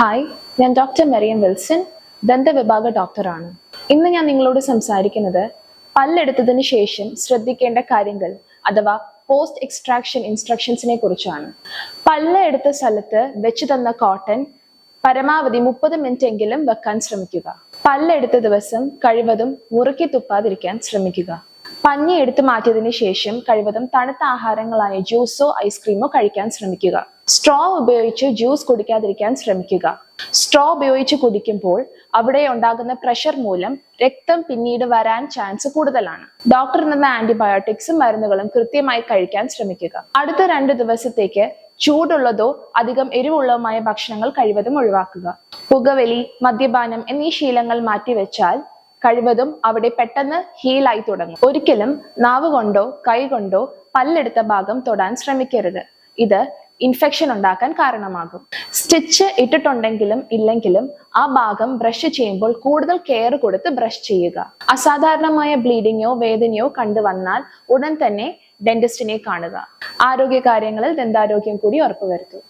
Hi ഞാൻ doctor Marian Wilson ദന്തവിഭാഗ ഡോക്ടറാണ് ഇന്ന് ഞാൻ നിങ്ങളോട് സംസാരിക്കുന്നത് പല്ലെടുത്തതിന് ശേഷം ശ്രദ്ധിക്കേണ്ട കാര്യങ്ങൾ അഥവാ പോസ്റ്റ് എക്സ്ട്രാക്ഷൻ ഇൻസ്ട്രക്ഷൻസിനെ കുറിച്ചാണ്. പല്ല് എടുത്ത സ്ഥലത്ത് വെച്ച് തന്ന കോട്ടൺ പരമാവധി മുപ്പത് മിനിറ്റ് എങ്കിലും വെക്കാൻ ശ്രമിക്കുക. പല്ലെടുത്ത ദിവസം കഴിവതും മുറുക്കി തുപ്പാതിരിക്കാൻ ശ്രമിക്കുക. പഞ്ഞി എടുത്തു മാറ്റിയതിന് ശേഷം കഴിവതും തണുത്ത ആഹാരങ്ങളായ ജ്യൂസോ ഐസ്ക്രീമോ കഴിക്കാൻ ശ്രമിക്കുക. സ്ട്രോ ഉപയോഗിച്ച് ജ്യൂസ് കുടിക്കാതിരിക്കാൻ ശ്രമിക്കുക. സ്ട്രോ ഉപയോഗിച്ച് കുടിക്കുമ്പോൾ അവിടെ ഉണ്ടാകുന്ന പ്രഷർ മൂലം രക്തം പിന്നീട് വരാൻ ചാൻസ് കൂടുതലാണ്. ഡോക്ടർ തന്ന ആന്റിബയോട്ടിക്സും മരുന്നുകളും കൃത്യമായി കഴിക്കാൻ ശ്രമിക്കുക. അടുത്ത രണ്ട് ദിവസത്തേക്ക് ചൂടുള്ളതോ അധികം എരിവുള്ളതുമായ ഭക്ഷണങ്ങൾ കഴിവതും ഒഴിവാക്കുക. പുകവലി മദ്യപാനം എന്നീ ശീലങ്ങൾ മാറ്റിവെച്ചാൽ കഴിവതും അവിടെ പെട്ടെന്ന് ഹീലായി തുടങ്ങും. ഒരിക്കലും നാവ് കൊണ്ടോ കൈ കൊണ്ടോ പല്ലെടുത്ത ഭാഗം തൊടാൻ ശ്രമിക്കരുത്. ഇത് ഇൻഫെക്ഷൻ ഉണ്ടാക്കാൻ കാരണമാകും. സ്റ്റിച്ച് ഇട്ടിട്ടുണ്ടെങ്കിലും ഇല്ലെങ്കിലും ആ ഭാഗം ബ്രഷ് ചെയ്യുമ്പോൾ കൂടുതൽ കെയർ കൊടുത്ത് ബ്രഷ് ചെയ്യുക. അസാധാരണമായ ബ്ലീഡിങ്ങോ വേദനയോ കണ്ടുവന്നാൽ ഉടൻ തന്നെ ഡെന്റിസ്റ്റിനെ കാണുക. ആരോഗ്യ കാര്യങ്ങളിൽ ദന്താരോഗ്യം കൂടി ഉറപ്പുവരുത്തുക